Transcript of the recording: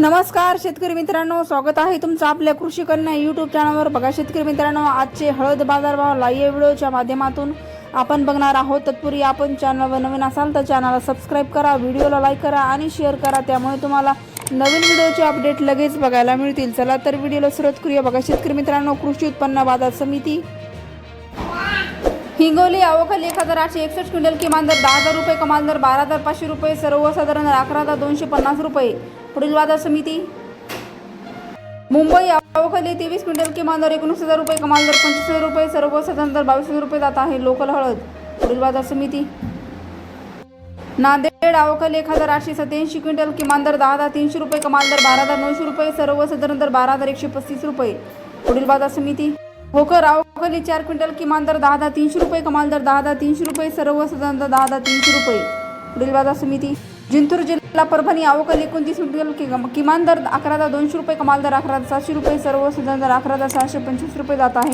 नमस्कार शेतकरी मित्रांनो. स्वागत आहे तुमचं आपल्या कृषी कन्या यूट्यूब चॅनलवर बघा शेतकरी मित्रांनो आजचे हळद बाजारभाव लाईव्ह व्हिडिओच्या माध्यमातून आपण बघणार आहोत. तत्पूर्वी आपण चॅनलवर नवीन असाल तर चॅनलला सबस्क्राईब करा व्हिडिओला लाईक करा आणि शेअर करा. त्यामुळे तुम्हाला नवीन व्हिडिओचे अपडेट लगेच बघायला मिळतील. चला तर व्हिडिओला सुरुवात करूया. बघा शेतकरी मित्रांनो कृषी उत्पन्न बाजार समिती. हिंगोली अवखली एक हजार आठशे एकसष्ट क्विंटल किमान दर दहा हजार रुपये कमाल दर बारा हजार पाचशे रुपये सर्वसाधारण अकरा हजार दोनशे पन्नास रुपये. पुढील बाजार समिती. मुंबई अवखली तेवीस क्विंटल किमान दर एकोणीस हजार रुपये कमाल दर पंचवीस हजार रुपये सर्वसाधारण दर बावीस हजार रुपये जात आहे. लोकल हळद पुढील बाजार समिती. नांदेड अवखली एक हजार आठशे सत्याऐंशी क्विंटल किमान दर दहा हजार तीनशे रुपये कमाल दर बारा हजार नऊशे रुपये सर्वसाधारण दर बारा हजार एकशे पस्तीस रुपये पुढील बाजार समिती. भोकर अवखली चार क्विंटल किमान दर दहा हजार तीनशे रुपये कमाल दर दहा हजार तीनशे रुपये सर्वसाधारण दर दहा हजार तीनशे रुपये पुढील बाजार समिती. जिंतूर जिल्हा परभणी अवकल एकोणतीस क्विंटल कि- किमान दर अकरा हजार दोनशे रुपये कमाल दर अकरा हजार सातशे रुपये सर्वसाधारण दर अकरा हजार सहाशे पंचवीस रुपये जात आहे.